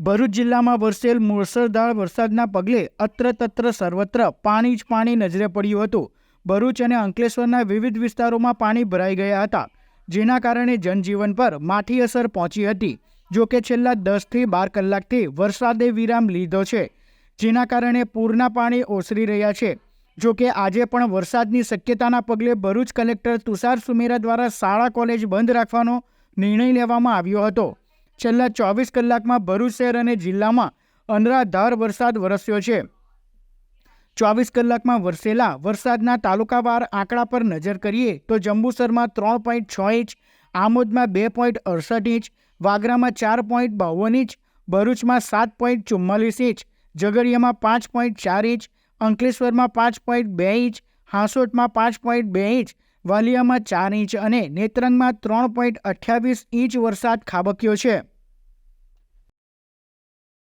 ભરૂચ જિલ્લામાં વરસેલ મુસળધાર વરસાદના પગલે અત્ર તત્ર સર્વત્ર પાણી જ પાણી નજરે પડ્યું હતું. ભરૂચ અને અંકલેશ્વરના વિવિધ વિસ્તારોમાં પાણી ભરાઈ ગયા હતા, જેના કારણે જનજીવન પર માઠી અસર પહોંચી હતી. જો કે છેલ્લા દસથી બાર કલાકથી વરસાદે વિરામ લીધો છે, જેના કારણે પૂરના પાણી ઓસરી રહ્યા છે. જો કે આજે પણ વરસાદની શક્યતાના પગલે ભરૂચ કલેક્ટર તુષાર સુમેરા દ્વારા શાળા કોલેજ બંધ રાખવાનો નિર્ણય લેવામાં આવ્યો હતો. છેલ્લા ચોવીસ કલાકમાં ભરૂચ શહેર અને જિલ્લામાં અનરાધાર વરસાદ વરસ્યો છે. ચોવીસ કલાકમાં વરસેલા વરસાદના તાલુકાવાર આંકડા પર નજર કરીએ તો જંબુસરમાં ત્રણ પોઈન્ટ છ ઇંચ, આમોદમાં બે પોઈન્ટ અડસઠ ઇંચ, વાગરામાં ચાર પોઈન્ટ બાવન ઇંચ, ભરૂચમાં સાત પોઈન્ટ ચુમ્માલીસ ઇંચ, ઝઘડિયામાં પાંચ પોઈન્ટ ચાર ઇંચ, અંકલેશ્વરમાં પાંચ પોઈન્ટ બે ઇંચ, હાંસોટમાં પાંચ પોઈન્ટ બે ઇંચ, વાલિયામાં ચાર ઇંચ અને નેત્રંગમાં ત્રણ પોઈન્ટ અઠ્યાવીસ ઇંચ વરસાદ ખાબક્યો છે.